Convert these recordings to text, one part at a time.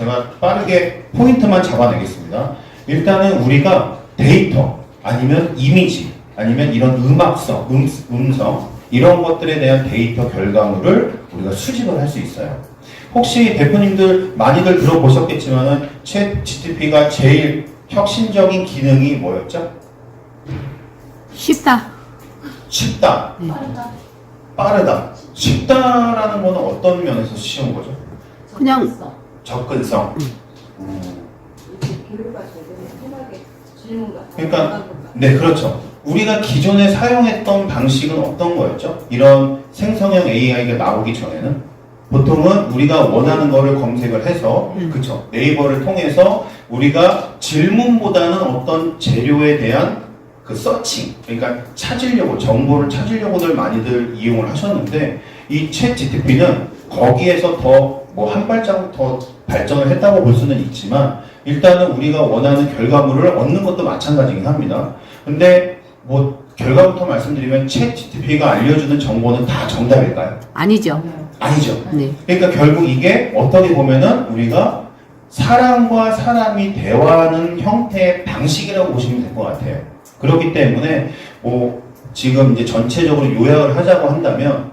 제가 빠르게 포인트만 잡아내겠습니다. 일단은 우리가 데이터 아니면 이미지 아니면 이런 음악성, 음, 음성 이런 것들에 대한 데이터 결과물을 우리가 수집을 할 수 있어요. 혹시 대표님들 많이들 들어보셨겠지만은 챗 GTP가 제일 혁신적인 기능이 뭐였죠? 쉽다. 쉽다, 빠르다. 빠르다. 쉽다라는 거는 어떤 면에서 쉬운 거죠? 그냥- 접근성. 음. 그러니까 네, 그렇죠. 우리가 기존에 사용했던 방식은 어떤 거였죠? 이런 생성형 AI가 나오기 전에는 보통은 우리가 원하는 거를 검색을 해서 음. 그쵸 네이버를 통해서 우리가 질문보다는 어떤 재료에 대한 그 서칭 그러니까 찾으려고 정보를 찾으려고들 많이들 이용을 하셨는데 이챗 GTP는 거기에서 더 뭐 한 발자국 더 발전을 했다고 볼 수는 있지만 일단은 우리가 원하는 결과물을 얻는 것도 마찬가지긴 합니다. 근데 뭐 결과부터 말씀드리면 챗 GTP가 알려주는 정보는 다 정답일까요? 아니죠. 아니죠. 네. 그러니까 결국 이게 어떻게 보면은 우리가 사람과 사람이 대화하는 형태의 방식이라고 보시면 될 것 같아요. 그렇기 때문에 뭐 지금 이제 전체적으로 요약을 하자고 한다면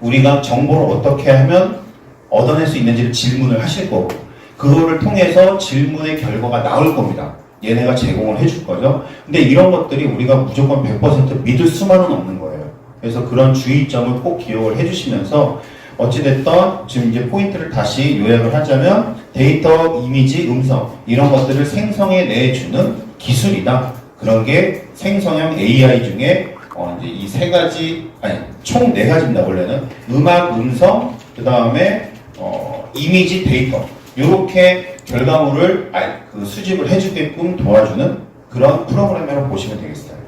우리가 정보를 어떻게 하면 얻어낼 수 있는지를 질문을 하실 거고 그거를 통해서 질문의 결과가 나올 겁니다. 얘네가 제공을 해줄 거죠. 근데 이런 것들이 우리가 무조건 100% 믿을 수만은 없는 거예요. 그래서 그런 주의점을 꼭 기억을 해주시면서 어찌됐던 지금 이제 포인트를 다시 요약을 하자면 데이터, 이미지, 음성 이런 것들을 생성해 내주는 기술이다. 그런 게 생성형 AI 중에 어 이제 이 세 가지 아니 총 네 가지입니다. 원래는 음악, 음성, 그 다음에 어 이미지, 데이터 이렇게 결과물을 알- 그 수집을 해주게끔 도와주는 그런 프로그램이라고 보시면 되겠습니다.